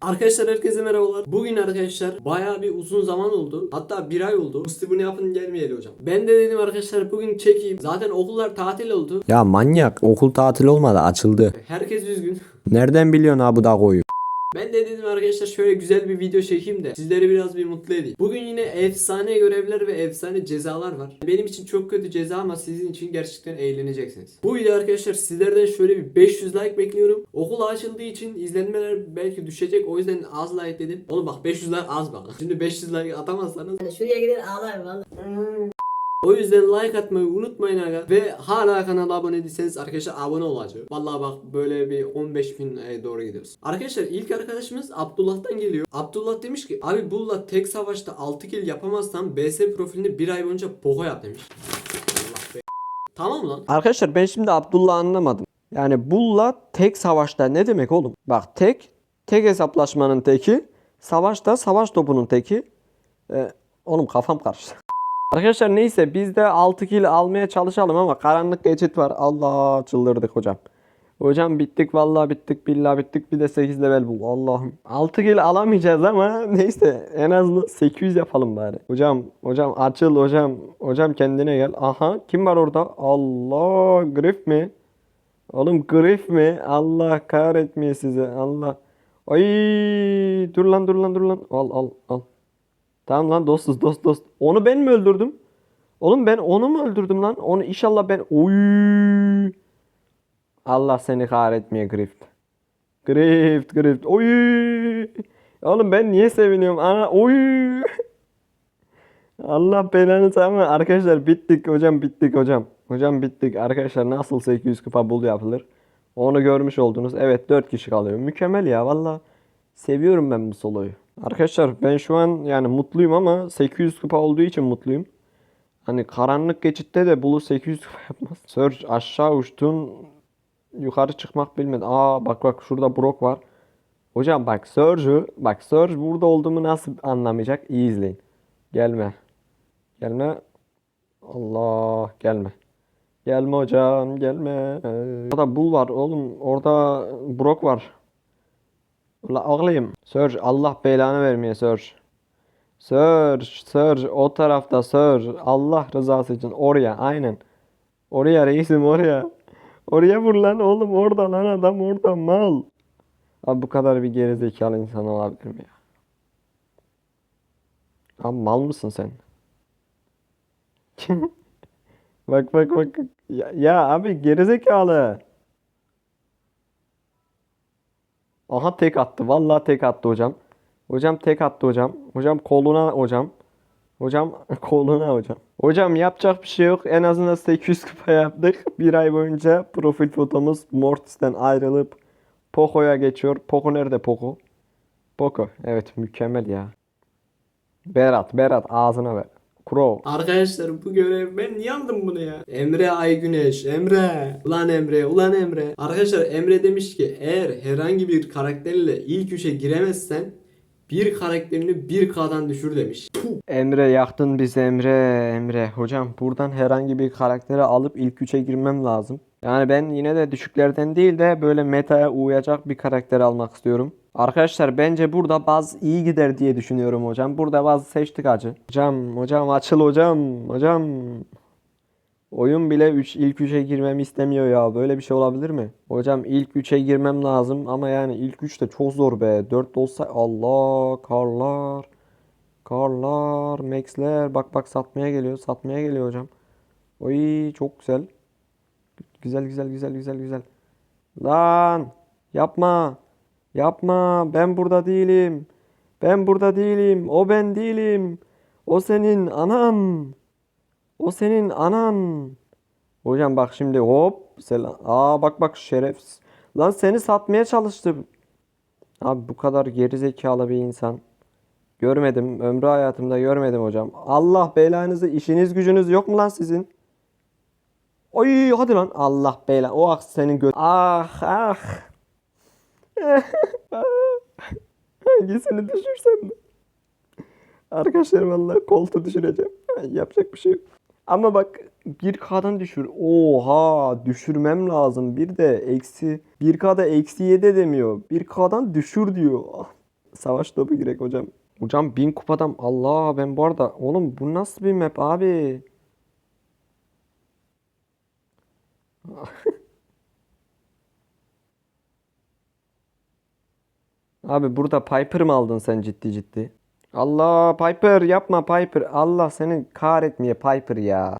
Arkadaşlar herkese merhabalar. Bugün arkadaşlar bayağı bir uzun zaman oldu. Hatta bir ay oldu. Musti bunu yapın gelmeyeli hocam. Ben de dedim arkadaşlar bugün çekeyim. Zaten okullar tatil oldu. Ya manyak okul tatil olmadı açıldı. Herkes üzgün. Nereden biliyorsun ha bu da koyu? Ben de dedim arkadaşlar şöyle güzel bir video çekeyim de sizleri biraz bir mutlu edeyim. Bugün yine efsane görevler ve efsane cezalar var. Benim için çok kötü ceza ama sizin için gerçekten eğleneceksiniz. Bu video arkadaşlar sizlerden şöyle bir 500 like bekliyorum. Okul açıldığı için izlenmeler belki düşecek. O yüzden az like dedim. Oğlum bak 500 like az bak. Şimdi 500 like atamazsanız Yani şuraya gider ağlar valla. O yüzden like atmayı unutmayın aga. Ve hala kanala abone değilseniz arkadaşlar abone olacak. Vallahi bak böyle bir 15 bin doğru gidiyoruz. Arkadaşlar ilk arkadaşımız Abdullah'tan geliyor. Abdullah demiş ki abi bulla tek savaşta 6 kill yapamazsan BS profilini bir ay boyunca boğa yap demiş. Tamam lan. Arkadaşlar ben şimdi Abdullah anlamadım. Yani bulla tek savaşta ne demek oğlum? Bak tek, tek hesaplaşmanın teki, savaşta savaş topunun teki. Ee, oğlum kafam karıştı. Arkadaşlar neyse biz de 6 kill almaya çalışalım ama karanlık geçit var. Allah çıldırdık hocam. Hocam bittik vallahi bittik billahi bittik bir de 8 level bul Allah'ım. 6 kill alamayacağız ama neyse en azından 800 yapalım bari. Hocam hocam açıl hocam. Hocam kendine gel. Aha kim var orada? Allah grif mi? Oğlum grif mi? Allah kahretmeye size. Allah. Ay dur lan dur lan dur lan. Al al al. Tamam lan dostuz dost dost. Onu ben mi öldürdüm? Oğlum ben onu mu öldürdüm lan? Onu inşallah ben... Oy. Allah seni kahretmeye Grift. Grift, Grift. Oy. Oğlum ben niye seviniyorum? Ana oy. Allah belanı tamam arkadaşlar bittik hocam bittik hocam. Hocam bittik arkadaşlar nasıl 800 kupa bul yapılır? Onu görmüş oldunuz. Evet 4 kişi kalıyor. Mükemmel ya valla. Seviyorum ben bu soloyu. Arkadaşlar ben şu an yani mutluyum ama 800 kupa olduğu için mutluyum. Hani karanlık geçitte de bulu 800 kupa yapmaz. Surge aşağı uçtun yukarı çıkmak bilmedi. Aa bak bak şurada Brock var. Hocam bak Surge'u bak Surge burada olduğumu nasıl anlamayacak? İyi izleyin. Gelme. Gelme. Allah gelme. Gelme hocam gelme. Orada Bull var oğlum. Orada Brock var. La ağlayayım. Surge Allah belanı vermeye Surge. Surge, Surge o tarafta Surge. Allah rızası için oraya aynen. Oraya reisim oraya. Oraya vur lan oğlum orada lan adam orada mal. Abi bu kadar bir gerizekalı insan olabilir mi ya? Abi mal mısın sen? Bak bak bak. Ya, ya abi gerizekalı. Aha tek attı. Vallahi tek attı hocam. Hocam tek attı hocam. Hocam koluna hocam. Hocam koluna hocam. Hocam yapacak bir şey yok. En azından 800 kupa yaptık. Bir ay boyunca profil fotomuz Mortis'ten ayrılıp Poco'ya geçiyor. Poco nerede Poco? Poco. Evet mükemmel ya. Berat, Berat ağzına ver. Crow. Arkadaşlar bu görev ben niye aldım bunu ya? Emre Ay Güneş, Emre. Ulan Emre, ulan Emre. Arkadaşlar Emre demiş ki eğer herhangi bir karakterle ilk üçe giremezsen bir karakterini 1K'dan düşür demiş. Emre yaktın bizi Emre Emre. Hocam buradan herhangi bir karakteri alıp ilk üçe girmem lazım. Yani ben yine de düşüklerden değil de böyle metaya uyacak bir karakter almak istiyorum. Arkadaşlar bence burada baz iyi gider diye düşünüyorum hocam. Burada baz seçtik acı. Hocam hocam açıl hocam hocam. Oyun bile 3 ilk 3'e girmemi istemiyor ya. Böyle bir şey olabilir mi? Hocam ilk 3'e girmem lazım ama yani ilk 3 de çok zor be. 4 olsa Allah karlar. Karlar, Max'ler. Bak bak satmaya geliyor. Satmaya geliyor hocam. Oy çok güzel. Güzel güzel güzel güzel güzel. Lan yapma. Yapma. Ben burada değilim. Ben burada değilim. O ben değilim. O senin anan. O senin anan. Hocam bak şimdi hop. Selam. Aa bak bak şerefsiz. Lan seni satmaya çalıştım. Abi bu kadar gerizekalı bir insan. Görmedim. Ömrü hayatımda görmedim hocam. Allah belanızı işiniz gücünüz yok mu lan sizin? Oy hadi lan. Allah belan. O ah senin gö... Ah ah. Hangisini düşürsem mi? Arkadaşlar vallahi koltuğu düşüreceğim. Yapacak bir şey yok. Ama bak 1K'dan düşür. Oha düşürmem lazım. Bir de eksi 1K'da eksi 7 demiyor. 1K'dan düşür diyor. Savaş topu girek hocam. Hocam bin kupadan Allah ben bu arada oğlum bu nasıl bir map abi? Abi burada Piper mı aldın sen ciddi ciddi? Allah Piper yapma Piper. Allah seni kahretmeye Piper ya.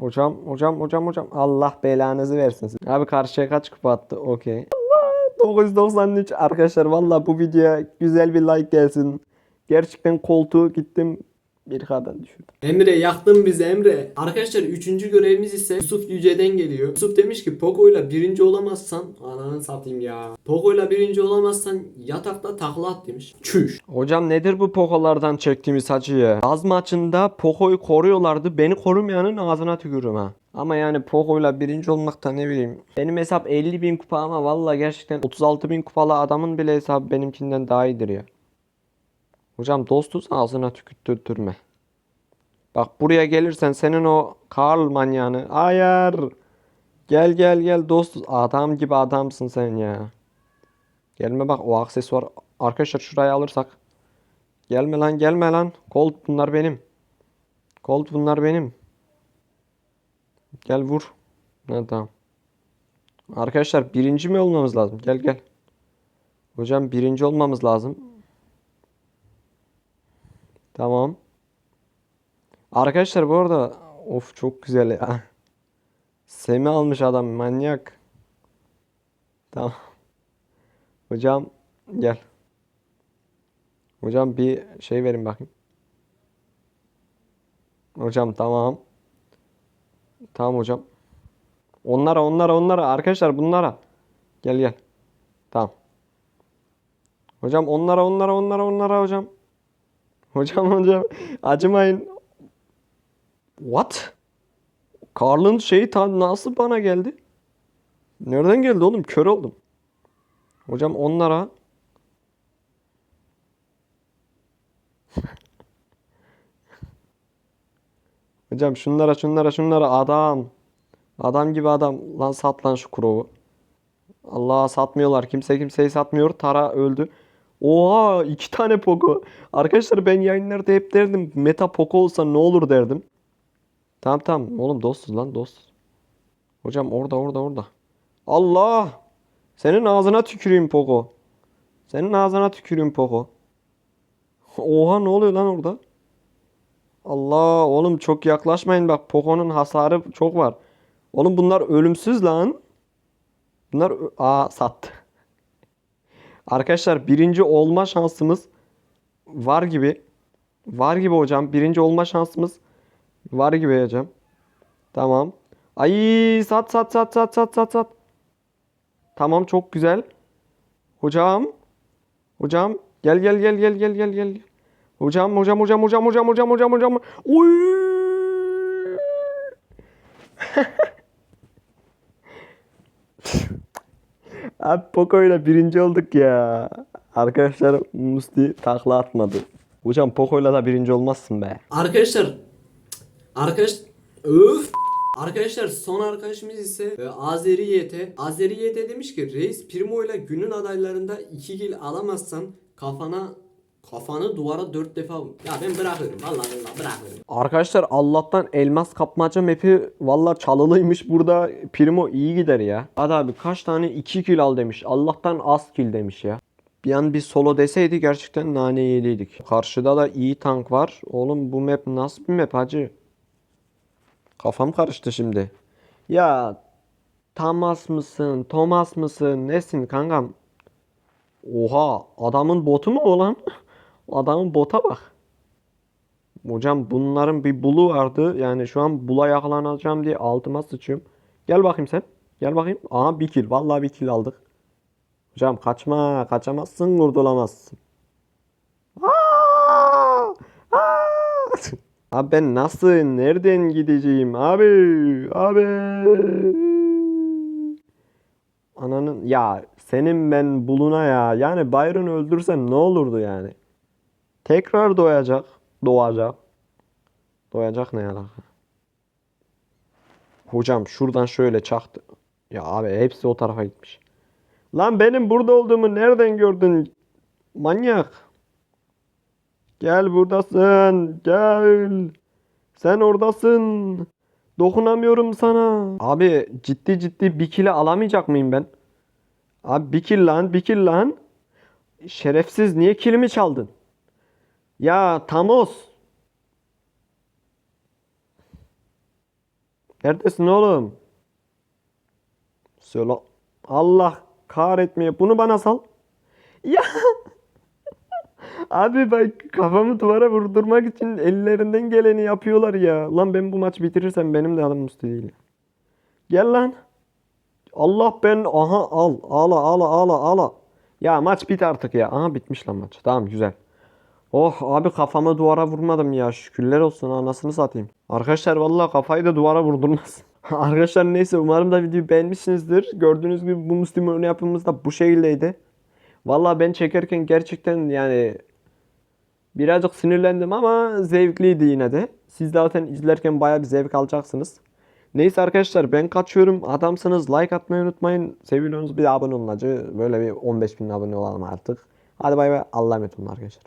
Hocam hocam hocam hocam Allah belanızı versin. size. Abi karşıya kaç kupa attı? Okey. Allah 993 arkadaşlar valla bu videoya güzel bir like gelsin. Gerçekten koltuğu gittim bir kadar düşürdüm. Emre yaktın bizi Emre. Arkadaşlar üçüncü görevimiz ise Yusuf Yüce'den geliyor. Yusuf demiş ki Poco'yla birinci olamazsan ananı satayım ya. Poco'yla birinci olamazsan yatakta takla at demiş. Çüş. Hocam nedir bu Poco'lardan çektiğimiz acıyı? Az maçında Poco'yu koruyorlardı. Beni korumayanın ağzına tükürürüm ha. Ama yani Poco'yla birinci olmakta ne bileyim. Benim hesap 50 bin kupa ama valla gerçekten 36 bin kupalı adamın bile hesabı benimkinden daha iyidir ya. Hocam dostuz ağzına tükürtürme. Bak buraya gelirsen senin o Karl manyağını. Hayır. Gel gel gel dostuz. Adam gibi adamsın sen ya. Gelme bak o aksesuar. Arkadaşlar şurayı alırsak. Gelme lan gelme lan. Colt bunlar benim. Colt bunlar benim. Gel vur. Ha, tamam. Arkadaşlar birinci mi olmamız lazım? Gel gel. Hocam birinci olmamız lazım. Tamam. Arkadaşlar bu arada of çok güzel ya. Semi almış adam manyak. Tamam. Hocam gel. Hocam bir şey verin bakayım. Hocam tamam. Tamam hocam. Onlara onlara onlara arkadaşlar bunlara. Gel gel. Tamam. Hocam onlara onlara onlara onlara hocam. Hocam hocam acımayın. What? Karl'ın şeyi nasıl bana geldi? Nereden geldi oğlum? Kör oldum. Hocam onlara Hocam şunlara şunlara şunlara adam. Adam gibi adam. Lan sat lan şu kurovu. Allah satmıyorlar. Kimse kimseyi satmıyor. Tara öldü. Oha iki tane Poco. Arkadaşlar ben yayınlarda hep derdim. Meta Poco olsa ne olur derdim. Tamam tamam. Oğlum dostuz lan dost. Hocam orada orada orada. Allah. Senin ağzına tüküreyim Poco. Senin ağzına tüküreyim Poco. Oha ne oluyor lan orada? Allah oğlum çok yaklaşmayın bak Poco'nun hasarı çok var. Oğlum bunlar ölümsüz lan. Bunlar aa sattı. Arkadaşlar birinci olma şansımız var gibi. Var gibi hocam. Birinci olma şansımız var gibi hocam. Tamam. Ay sat sat sat sat sat sat sat. Tamam çok güzel. Hocam. Hocam gel gel gel gel gel gel gel. Hocam hocam hocam hocam hocam hocam hocam hocam. Oy! Abi Poco ile birinci olduk ya. Arkadaşlar Musti takla atmadı. Hocam Poco ile da birinci olmazsın be. Arkadaşlar arkadaş öf Arkadaşlar son arkadaşımız ise e, Azeri YT. Azeri YT demiş ki Reis Primo ile günün adaylarında 2 kill alamazsan kafana kafanı duvara 4 defa. Ya ben bırakıyorum. Vallahi billahi bırakıyorum. Arkadaşlar Allah'tan elmas kapmaca map'i valla çalılıymış burada Primo iyi gider ya. Hadi abi kaç tane 2 kill al demiş. Allah'tan az kill demiş ya. An bir solo deseydi gerçekten nane yediydik. Karşıda da iyi tank var. Oğlum bu map nasıl bir map hacı? Kafam karıştı şimdi. Ya Thomas mısın? Thomas mısın? Nesin kankam? Oha adamın botu mu o lan? Adamın bota bak. Hocam bunların bir bulu vardı. Yani şu an bula yakalanacağım diye altıma sıçıyorum. Gel bakayım sen. Gel bakayım. Aha bir kill. Vallahi bir kill aldık. Hocam kaçma. Kaçamazsın. Kurtulamazsın. Aa! Abi ben nasıl? Nereden gideceğim? Abi. Abi. Ananın ya senin ben buluna ya. Yani Byron'u öldürsem ne olurdu yani? Tekrar doğacak. Doğacak. Doyacak ne alaka? Hocam şuradan şöyle çaktı. Ya abi hepsi o tarafa gitmiş. Lan benim burada olduğumu nereden gördün? Manyak. Gel buradasın. Gel. Sen oradasın. Dokunamıyorum sana. Abi ciddi ciddi bir kilo alamayacak mıyım ben? Abi bir kill lan, bir kill lan. Şerefsiz niye kilimi çaldın? Ya Tamos. Neredesin oğlum? Söyle. Allah kahretmeye. Bunu bana sal. Ya. Abi bak kafamı duvara vurdurmak için ellerinden geleni yapıyorlar ya. Lan ben bu maç bitirirsem benim de adım üstü değil. Gel lan. Allah ben aha al ağla ağla ağla ağla. Ya maç bit artık ya. Aha bitmiş lan maç. Tamam güzel. Oh abi kafamı duvara vurmadım ya. Şükürler olsun anasını satayım. Arkadaşlar vallahi kafayı da duvara vurdurmaz. Arkadaşlar neyse umarım da videoyu beğenmişsinizdir. Gördüğünüz gibi bu Müslüm ürünü yapımız da bu şekildeydi. Vallahi ben çekerken gerçekten yani birazcık sinirlendim ama zevkliydi yine de. Siz zaten izlerken bayağı bir zevk alacaksınız. Neyse arkadaşlar ben kaçıyorum. Adamsınız like atmayı unutmayın. Seviyorsanız bir abone olun. Böyle bir 15 bin abone olalım artık. Hadi bay bay. Allah'a emanet olun arkadaşlar.